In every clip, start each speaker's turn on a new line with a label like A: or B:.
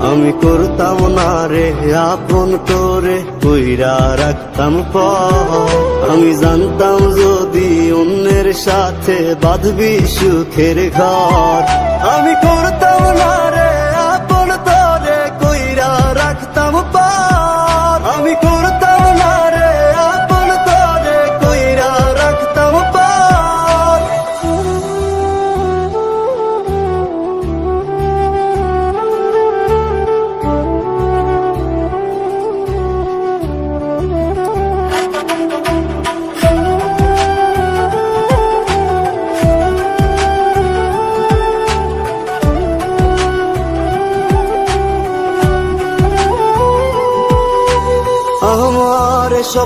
A: আমি করতাম না রে, আপন করে কইরা রাখতাম প আমি জানতাম যদি অন্যের সাথে বাঁধবি সুখের ঘর। আমি করতাম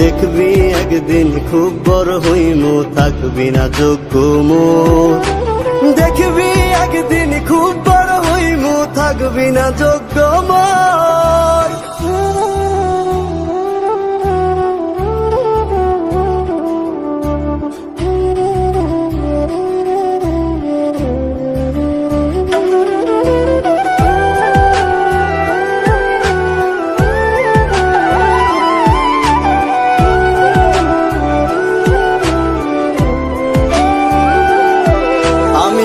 A: দেখবি, একদিন খুব বড় হইম, থাকবি না যোগ্য মোর দেখবি, একদিন খুব বড় হইম, থাকবি না যোগ্য মোর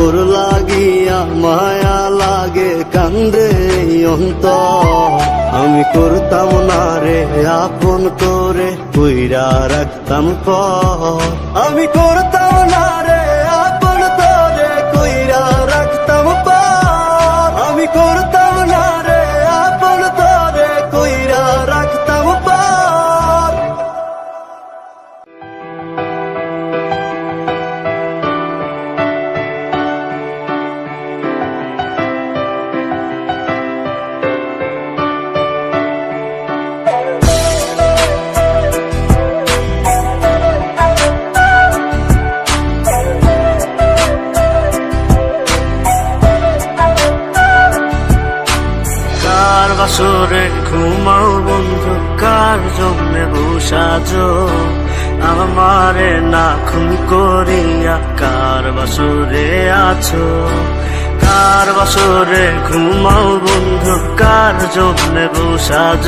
A: তোর লাগিয়া মায়া লাগে কান্দে অন্ত আমি করতাম না রে, আপন করে কইরা রাখতাম পর আমি করতাম না রে, আপন তোরে কইরা রাখতাম প আমি করতাম
B: বসাজ আমারে না খুন করিয়া কার বাসরে আছো? কার বাসরে ঘুমাও বন্ধু, কার জন্যে বসাজ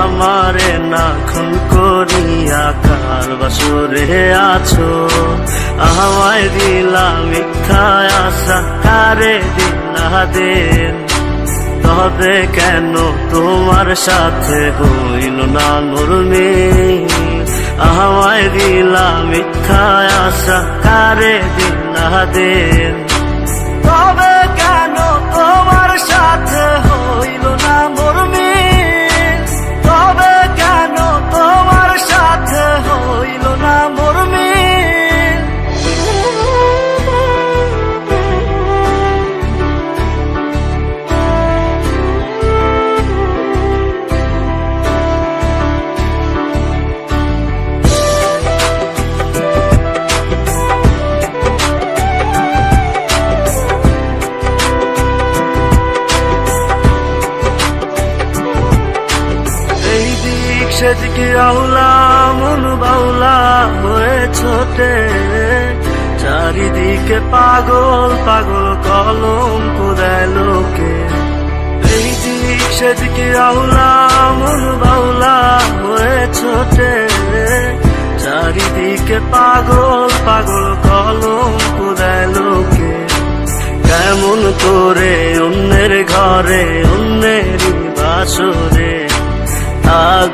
B: আমারে না খুন করিয়া কার বাসরে আছো? আমায় দিলা মিথ্যা আশা, কারে দেন? তবে কেন? তোমার সাথে হইল না নরমে। আমায় দিলা মিথ্যা আশা, কারে দিলা তবে কেন তোমার সাথে আউলা মন বাউলা হয়ে ছোটে। চারিদিকে পাগল পাগল কলম দেয় লোকে। এই দিক সেদিকে আউলা, মন বাউলা হয়ে ছোটে। চারিদিকে পাগল পাগল কলম দেয় লোকে। কেমন করে অন্যের ঘরে অন্যের বাসরে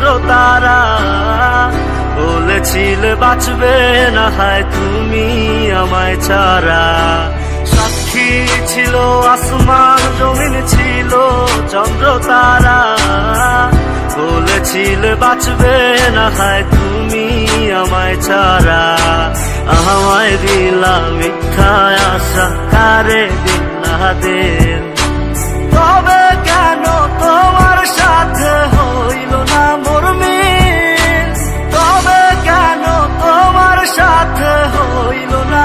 B: চন্দ্র তারা বলেছিল বাঁচবে না হয় তুমি আমায় ছাড়া। সাক্ষী ছিল, আসমান জমিন ছিল চন্দ্র তারা বলেছিল বাঁচবে না হয় তুমি আমায় ছাড়া। আমায় দিলা মিথ্যা আশা, কারে দেন তবে কেন তোমার সাথে হইল না সাথে হইল না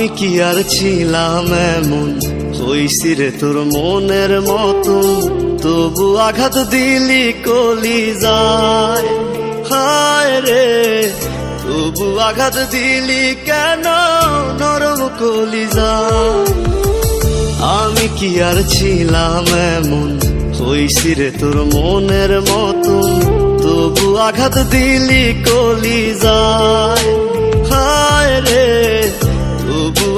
B: আমি কি আর ছিলাম এমন? হইছি রে তোর মনের মতন তবু আঘাত দিলি, কলি যায়। হায় রে, তবু আঘাত দিলি কেন? নরম কলি যায়। আমি কি আর ছিলাম এমন? হইছি রে তোর মনের মতন তবু আঘাত দিলি, কলি যায়। হায় রে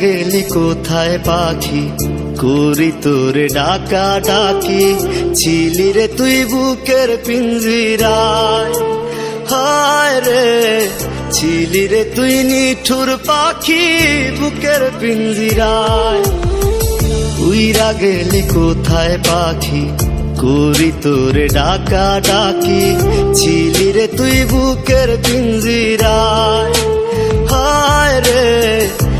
B: গেলি কোথায় পাখি? করি তোরে ডাকা ডাকি, ছিলি রে তুই বুকের পিঞ্জিরায়। হায় রে, ছিলি রে তুই নিঠুর পাখি বুকের পিঞ্জিরায়। উইরা গেলি কোথায় পাখি? করি তোরে ডাকা ডাকি, ছিলি রে তুই বুকের পিঞ্জিরায়। হায় রে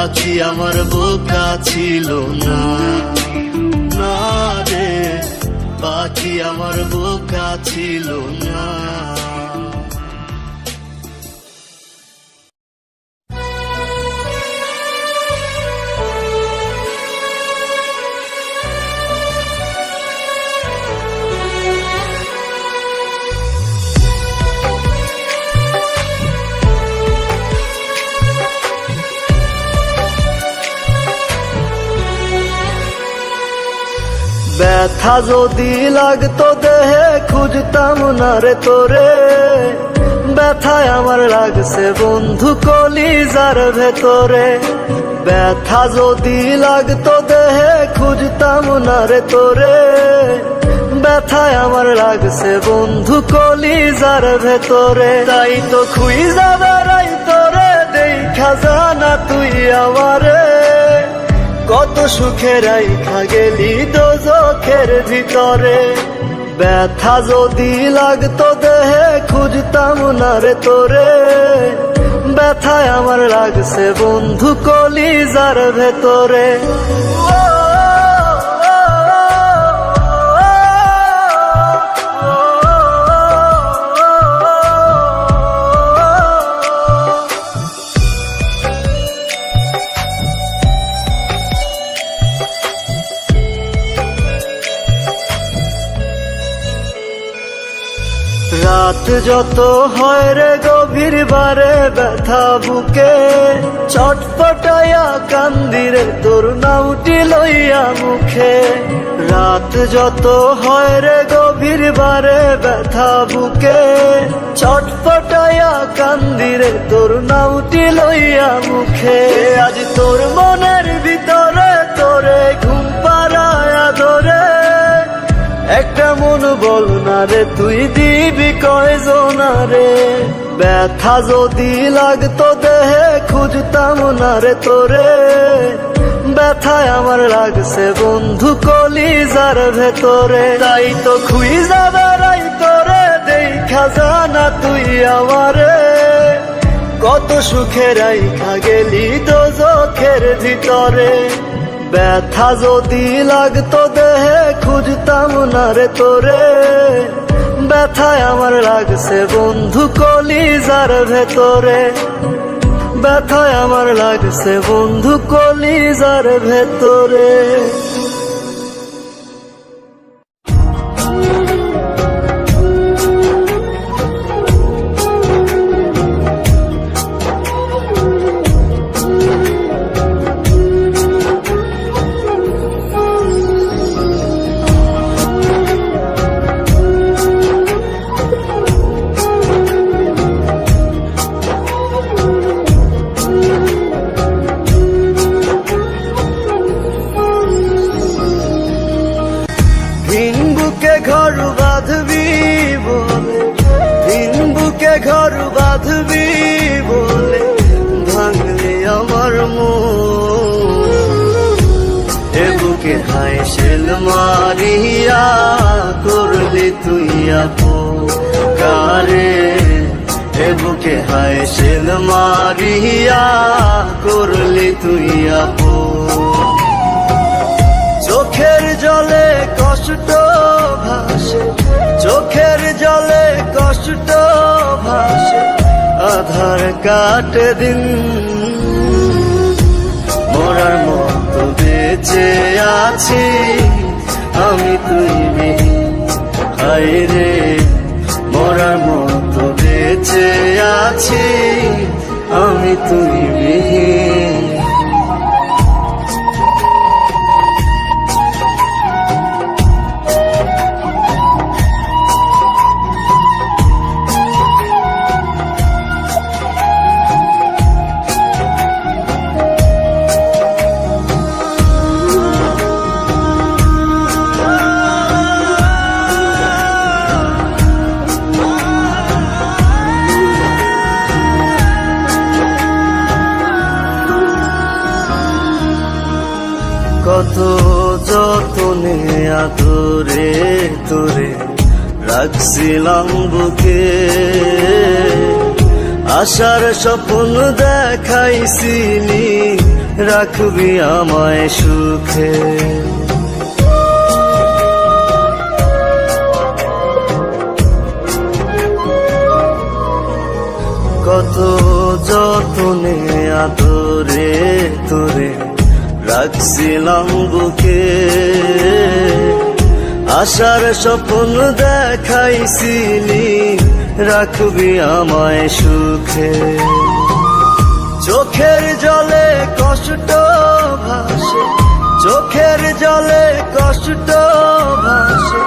B: পাখি আমার বোকা ছিল না। না রে পাখি আমার বোকা ছিল না। ব্যথা যদি লাগতো দেহে, খুঁজতাম না রে তোরে। ব্যথায় আমার লাগছে বন্ধু কলিজার ভেতরে। ব্যথা যদি লাগতো দেহে, খুঁজতাম না রে তোরে। ব্যথায় আমার লাগছে বন্ধু কলিজার ভেতরে। তাই তো খুইজা বেড়াই তোরে, দেখা জানা তুই আমারে। কত সুখের আইখা তো চোখের ভিতরে। ব্যথা যদি লাগতো দেহে, খুঁজতাম না রে তোরে। ব্যথায় আমার লাগছে বন্ধু কলিজার ভেতরে। যত হয় রে গভীর বারে ব্যথা বুকে, চটপটায়া কান্দিরে তোর নাউটি লইয়া মুখে। রাত যত হয় রে গভীর বারে ব্যথা বুকে, চটপটায়া কান্দিরে তোর নাউটি লইয়া মুখে। আজ তোর মনের ভিতরে তোরে ঘুম একটা মন বল না রে, তুই দিবি কয়জন রে? ব্যথা যদি লাগতো দেহে, খুঁজতাম না রে তোরে। ব্যথায় আমার লাগছে বন্ধু কলিজার ভেতরে। তাই তো খুইজা বেড়াই তোরে, দেখা জানা তুই আমারে। কত সুখের আইখা গেলি দোজখের ভিতরে। ব্যথা যদি লাগতো দেহে, খুঁজতাম না রে তোরে। ব্যথায় আমার লাগছে বন্ধু কলিজার ভেতরে। ব্যথায় আমার লাগছে বন্ধু কলিজার ভেতরে। ঘর বাঁধবি বলে ভাঙলে আমার এ হায় শেল মারিয়া, করলি তুই কারে? এ বুকে হায় শেল মারিয়া, করলি তুই আপো চোখের জলে কষ্ট ভাসে চোখের জলে কষ্ট ভাসে, আধার কাট দিন।
A: মরার মতো বেঁচে আছি, আমি তুই বিহীন হায় রে। মরার মতো বেঁচে আছি, আমি তুই বিহীন আশার স্বপ্ন দেখাইছিলি রাখবি আমায় সুখে। কত যতনে আদরে তোরে রাখছিলাম বুকে। আশার স্বপ্ন দেখাইছিলি রাখবি আমায় সুখে চোখের জলে কষ্ট ভাসে, চোখের জলে কষ্ট ভাসে,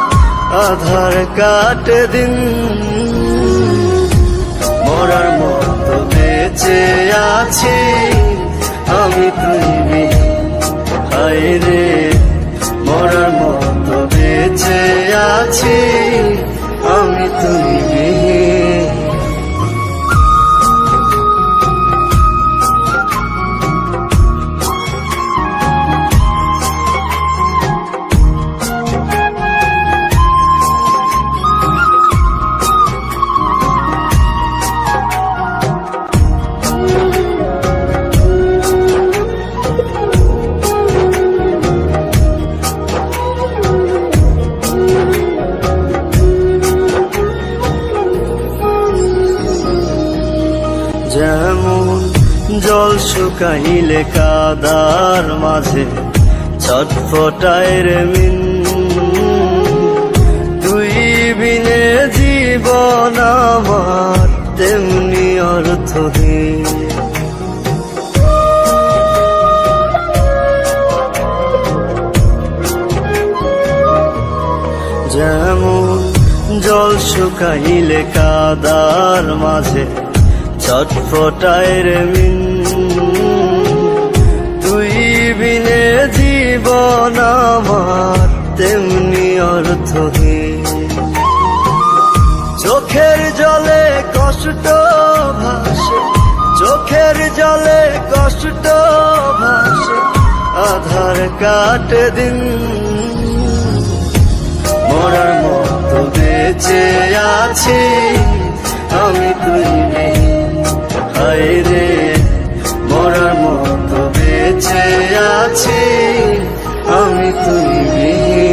A: আধার কাটে দিন মরার মতো বেঁচে আছি, আমি তুমি। হায় রে মরার মতো বেঁচে আছি আমি তুই শুকাইলে কাদার মাঝে, ছটফটায় রে মিন। তুই বিনে জীবন আমার তেমনি অর্থহীন। যেমন জল শুকাইলে কাদার মাঝে, ছটফটায় রে মিন। জীবন আমার তেমনি অর্থহীন চোখের জলে কষ্ট ভাসে, চোখের জলে কষ্ট ভাসে, আধার কাটে দিন মরার মতো বেঁচে আছি, আমি তুই। হায় রে, মরার মতো বেঁচে আছি আমি তুই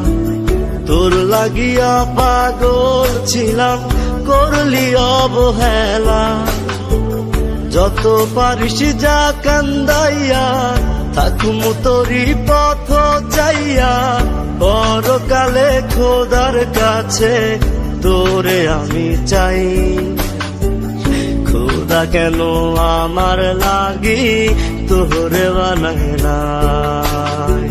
A: তোর লাগিয়া পাগল ছিলাম, করলি অবহেলা। যত পারিস যা কান্দাইয়া, থাকুম তোরি পথ চাইয়া। পরকালে খোদার কাছে তোরে আমি চাই। খোদা কেন আমার লাগি তোরে বানায় নাই?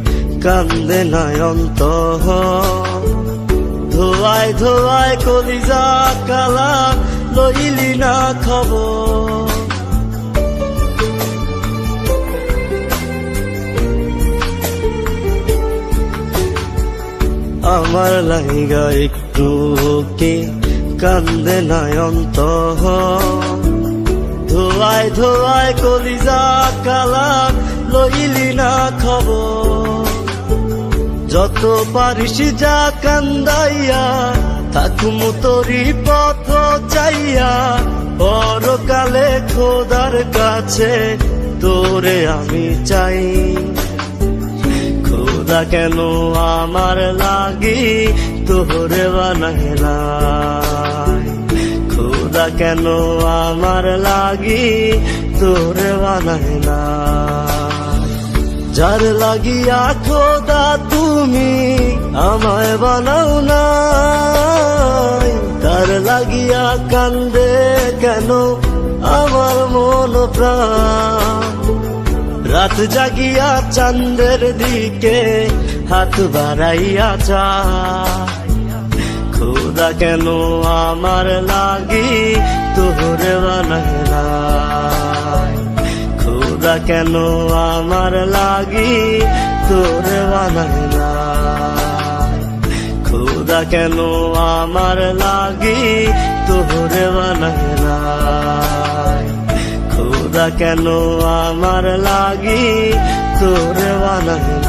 A: কান্দে নয়ন্ত ধোয়ায় ধোয়ায় কলিজা কালা লইলি না খবর। আমার লাইগা একটু কে কান্দে নয়ন্ত ধোয়ায় ধোয়ায় কলিজা কালা লইলি না খবর। যত পারিস যা কান্দাইয়া, থাকুম তোরি পথ চাইয়া। পরকালে খোদার কাছে তোরে আমি চাই। খোদা কেন আমার লাগি তোরে নাই? খোদা কেন আমার লাগি তোরে বানায় না যার লাগিয়া খোদা তুমি আমায় বানাও না তার লাগিয়া কান্দে কেন আমার মন রাত জাগিয়া চান্দের দিকে হাত বাড়াইয়া চায় খোদা কেন আমার লাগি তোরে নাই? খোদা কেন আমার লাগি? তোর বানায় না খোদা কেন আমার লাগি? তোর বানায় না খোদা কেন আমার লাগি? তোর বানায়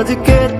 A: আজকে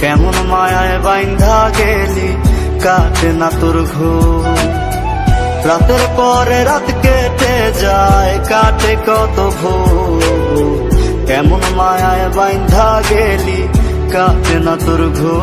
A: কেমন মায়ায় বাইন্ধা গেলি, কাটে না তোর ঘো রাতের পরে রাত কেটে যায়, কাটে কত ভো কেমন মায়ায় বাইন্ধা গেলি, কাটে না তোর ঘো